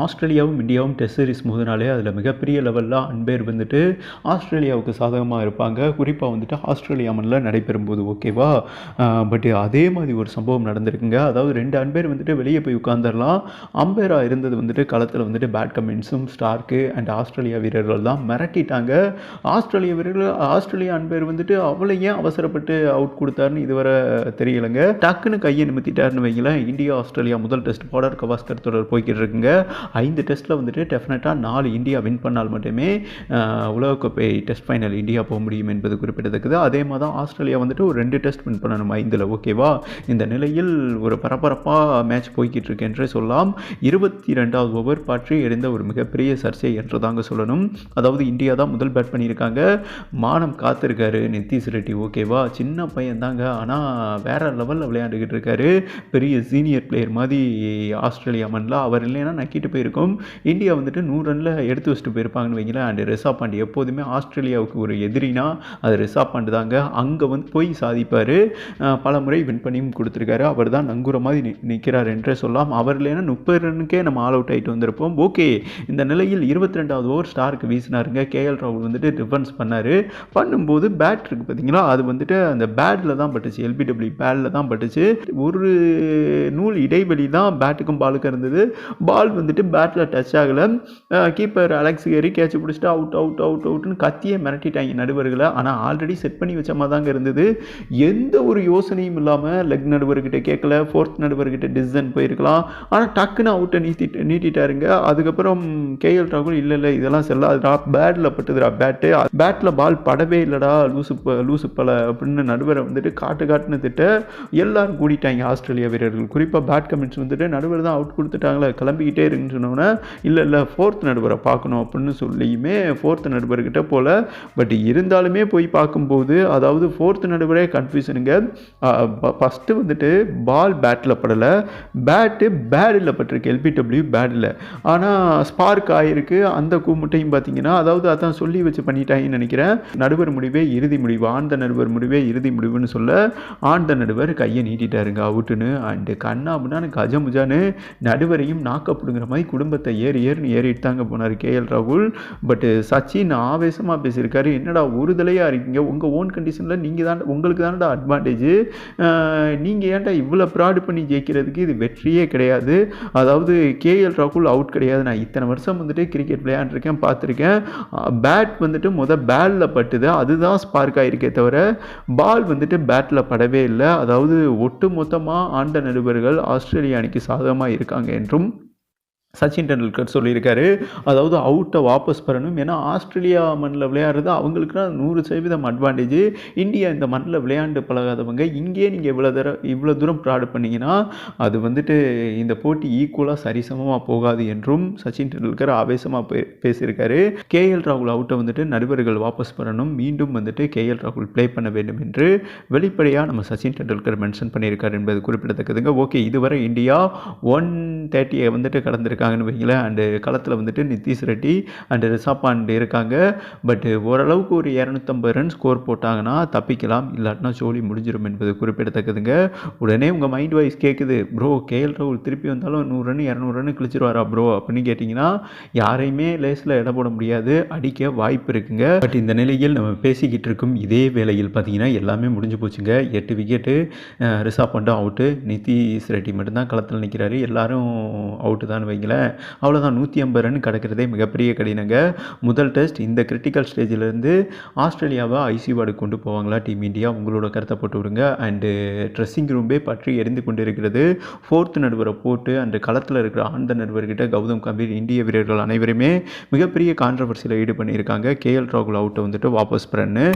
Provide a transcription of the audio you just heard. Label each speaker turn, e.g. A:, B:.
A: ஆஸ்திரேலியாவும் இந்தியாவும் test series மோதினாலே அதில் மிகப்பெரிய லெவலில் அன்பேர் வந்துட்டு ஆஸ்திரேலியாவுக்கு சாதகமாக இருப்பாங்க. குறிப்பாக வந்துட்டு ஆஸ்திரேலியா மண்ணில் நடைபெறும் போது ஓகேவா பட் அதே மாதிரி ஒரு சம்பவம் நடந்திருக்குங்க. அதாவது ரெண்டு அன்பேர் வந்துட்டு வெளியே போய் உட்காந்துடலாம் அம்பேராக இருந்தது வந்துட்டு களத்தில் வந்துட்டு பேட் கமின்ஸும் ஸ்டார்க்கு அண்ட் ஆஸ்திரேலியா வீரர்கள் தான் மிரட்டிட்டாங்க. ஆஸ்திரேலியா வீரர்கள் ஆஸ்திரேலியா அன்பேர் வந்துட்டு அவ்வளோ ஏன் அவசரப்பட்டு அவுட் கொடுத்தாருன்னு இதுவரை தெரியலைங்க. டக்குன்னு கையை நிமித்திட்டாருன்னு வைங்களேன். இந்தியா ஆஸ்திரேலியா முதல் டெஸ்ட் பார்டர் கவாஸ்கர் தொடர் போய்கிட்டு இருக்குங்க. ஐந்து டெஸ்ட்டில் வந்துட்டு டெஃபினட்டாக நாலு இந்தியா வின் பண்ணால் மட்டுமே உலகக்கோப்பை டெஸ்ட் ஃபைனல் இந்தியா போக முடியும் என்பது குறிப்பிடத்தக்கது. அதே மாதிரி தான் ஆஸ்திரேலியா வந்துட்டு ஒரு ரெண்டு டெஸ்ட் வின் பண்ணணும் ஐந்தில் ஓகேவா இந்த நிலையில் ஒரு பரபரப்பாக மேட்ச் போய்கிட்டு இருக்கு என்றே சொல்லலாம். இருபத்தி ரெண்டாவது ஓவர் பற்றி எழுந்த ஒரு மிகப்பெரிய சர்ச்சை என்று தாங்க சொல்லணும். அதாவது இந்தியா தான் முதல் பேட் பண்ணியிருக்காங்க. மானம் காத்திருக்காரு நித்திஷ் ரெட்டி ஓகேவா சின்ன பையன் தாங்க. ஆனால் வேற லெவலில் விளையாண்டுக்கிட்டு இருக்காரு. பெரிய சீனியர் பிளேயர் மாதிரி ஆஸ்திரேலியா மண்ணில் அவர் இல்லைன்னா நக்கிட்டு போயிருக்கும். இந்தியா வந்துட்டு நூறு ரனில் எடுத்து வச்சுட்டு போயிருப்பாங்கன்னு வைங்களேன். அண்ட் ரிஷாப் பாண்டி எப்போதுமே ஆஸ்திரேலியாவுக்கு ஒரு எதிரினா அது ரிஷாப் பாண்டு தாங்க. அங்கே வந்து போய் சாதிப்பார். பல முறை வின் பண்ணியும் கொடுத்துருக்காரு. அவர் தான் நங்குற மாதிரி நிற்கிறார் என்றே சொல்லலாம். அவர் இல்லைன்னா முப்பது ரன்னுக்கே நம்ம ஆல் அவுட் ஆகிட்டு வந்திருப்போம். ஓகே இந்த நிலையில் இருபத்தி ரெண்டாவது ஓவர் ஸ்டாருக்கு வீசினாருங்க. கேஎல் ராகுல் வந்துட்டு டிஃபென்ஸ் பண்ணார். பண்ணும்போது பேட் இருக்குது பார்த்தீங்களா அது வந்துட்டு அந்த பேட்டில் தான் பட்டுச்சு. எல்பிடபிள்யூ பேட்டில் தான் பட்டுச்சு. ஒரு நூல் இடைவெளி தான் பேட்டுக்கும் பாலுக்கும் இருந்தது. பால் வந்துட்டு பேட்டில் டச் ஆகலை. கீப்பர் அலெக்ஸ் கேரி கேட்ச் பிடிச்சிட்டு அவுட் அவுட் அவுட் அவுட்னு கத்தியே மிரட்டிட்டாங்க நடுவர்களை. ஆனால் ஆல்ரெடி செட் பண்ணி வச்ச மாதிரி தாங்க இருந்தது. எந்த ஒரு யோசனையும் இல்லாமல் லெக் நடுவர்கிட்ட கேட்கல. ஃபோர்த் நடுவர்கிட்ட டிசிஷன் போயிருக்கலாம். ஆனால் டக்குன்னு அவுட்டை நீட்டிட்டு நீட்டிட்டாருங்க. அதுக்கப்புறம் கேஎல் ராகுல் இல்லை இல்லை இதெல்லாம் செல்லாதுடா. பேட்டில் பட்டுதுடா பேட்டு பேட்டில் பால் படவே இல்லைடா. லூசு ப லூசு பல அப்படின்னு நடுவரை வந்துட்டு காட்டு காட்டுன்னு திட்ட எல்லாரும் கூடிட்டாங்க ஆஸ்திரேலியா வீரர்கள். குறிப்பாக பேட் கமெண்ட்ஸ் வந்துட்டு நடுவர் தான் அவுட் கொடுத்துட்டாங்களே. கிளம்பிக்கிட்டே இருக்குன்னு சொன்னோன்னே இல்லை இல்லை ஃபோர்த் நடுவரை பார்க்கணும் அப்படின்னு சொல்லியுமே ஃபோர்த் நடுவர்கிட்ட போல. பட் இருந்தாலுமே போய் பார்க்கும்போது அதாவது ஃபோர்த் நடுவரே கன்ஃபியூஷனுங்க ஃபஸ்ட்டு வந்துட்டு பால் பேட்டில் படலை. பேட்டு பேடில் பட்டிருக்கு எல்பிடபிள்யூ பேடில் ஆனால் ஸ்பார்க் ஆகிருக்கு அந்த கூமுட்டையும் பார்த்தீங்கன்னா அதாவது அதான் சொல்லி வச்சு பண்ணிட்டாங்கன்னு நினைக்கிறேன். நடுவர் முடிவே இறுதி முடிவு ஆண்ட நடுவர் முடிவே இறுதி முடிவுன்னு சொல்ல ஆண்ட நடுவர் கையை நீட்டிட்டாருங்க அவுட்டுன்னு. அண்டு கண்ணாமுன்னான்னு கஜமுஜான்னு நடுவரையும் நாக்கப்படுங்கிற மாதிரி குடும்பத்தை ஏறி ஏறுன்னு ஏறிட்டு தாங்க போனார் கேஎல் ராகுல். பட்டு சச்சின் ஆவேசமாக பேசியிருக்காரு. என்னடா ஒருதலையாக இருக்கீங்க? உங்கள் ஓன் கண்டிஷனில் நீங்கள் தான் உங்களுக்கு தானடா அட்வான்டேஜ் நீங்கள் ஏன்டா இவ்வளோ ப்ராடு பண்ணி ஜெயிக்கிறதுக்கு இது வெற்றியே கிடையாது. அதாவது கேஎல் ராகுல் அவுட் கிடையாது. நான் இத்தனை வருஷம் வந்துட்டு கிரிக்கெட் விளையாண்டுருக்கேன் பார்த்துருக்கேன். பேட் வந்துட்டு முத பேட்டில் பட்டுது. அதுதான் ஸ்பார்க் ஆகிருக்கே தவிர பால் வந்துட்டு பேட்டில் படவே இல்லை. அதாவது ஒட்டு மொத்தமாக ஆண்ட நடுவர்கள் ஆஸ்திரேலியா அணிக்கு சாதகமாக இருக்காங்க என்றும் சச்சின் டெண்டுல்கர் சொல்லியிருக்காரு. அதாவது அவுட்டை வாபஸ் பெறணும். ஏன்னா ஆஸ்திரேலியா மண்ணில் விளையாடுறது அவங்களுக்குனா நூறு சதவீதம் அட்வான்டேஜ் இந்தியா இந்த மண்ணில் விளையாண்டு பழகாதவங்க. இங்கேயே நீங்கள் இவ்வளோ தர இவ்வளோ தூரம் ப்ராடு பண்ணீங்கன்னா அது வந்துட்டு இந்த போட்டி ஈக்குவலாக சரிசமமாக போகாது என்றும் சச்சின் டெண்டுல்கர் ஆவேசமாக பே பேசியிருக்காரு. கேஎல் ராகுல் அவுட்டை வந்துட்டு நடுவர்கள் வாபஸ் பெறணும். மீண்டும் வந்துட்டு கேஎல் ராகுல் ப்ளே பண்ண வேண்டும் என்று வெளிப்படையாக நம்ம சச்சின் டெண்டுல்கர் மென்ஷன் பண்ணியிருக்காரு என்பது குறிப்பிடத்தக்கதுங்க. ஓகே இதுவரை இந்தியா ஒன் தேர்ட்டியை வந்துட்டு இருக்காங்கன்னு வைங்களேன் அண்டு களத்தில் வந்துட்டு நிதிஷ் ரெட்டி அண்டு ரிஷப் பாண்டு இருக்காங்க. பட் ஓரளவுக்கு ஒரு இரநூத்தம்பது ரன் ஸ்கோர் போட்டாங்கன்னா தப்பிக்கலாம். இல்லாட்டினா சோழி முடிஞ்சிடும் என்பது குறிப்பிடத்தக்கதுங்க. உடனே உங்கள் மைண்ட் வைஸ் கேட்குது ப்ரோ கேஎல் ராகுல் திருப்பி வந்தாலும் நூறு ரன் இரநூறு ரன் கிழிச்சிருவாரா ப்ரோ அப்படின்னு கேட்டிங்கன்னா யாரையுமே லேஸில் இட போட முடியாது. அடிக்க வாய்ப்பு இருக்குங்க. பட் இந்த நிலையில் நம்ம பேசிக்கிட்டு இருக்கும் இதே வேளையில் பார்த்தீங்கன்னா எல்லாமே முடிஞ்சு போச்சுங்க. எட்டு விக்கெட்டு ரிஷப் பாண்டா அவுட்டு நிதிஷ் ரெட்டி மட்டும்தான் களத்தில் நிற்கிறாரு எல்லாரும் அவுட்டு தான் வைங்களேன் அவ்வளோதான் நூற்றி ஐம்பது ரன் கிடக்கிறதே மிகப்பெரிய கடினங்க. முதல் டெஸ்ட் இந்த கிரிட்டிக்கல் ஸ்டேஜிலேருந்து ஆஸ்திரேலியாவை ஐசி வார்டு கொண்டு போவாங்களா டீம் இந்தியா உங்களோட கருத்தை போட்டு விடுங்க. அண்டு ட்ரெஸ்ஸிங் ரூமே பற்றி எரிந்து கொண்டு இருக்கிறது ஃபோர்த் நடுவரை போட்டு அண்டு களத்தில் இருக்கிற ஆந்த நடுவர்கிட்ட கௌதம் கம்பீர் இந்திய வீரர்கள் அனைவருமே மிகப்பெரிய கான்ட்ரவர்சியில் ஈடு பண்ணியிருக்காங்க கேஎல் ராகுல் அவுட்டை வந்துட்டு வாபஸ் பெறன்னு.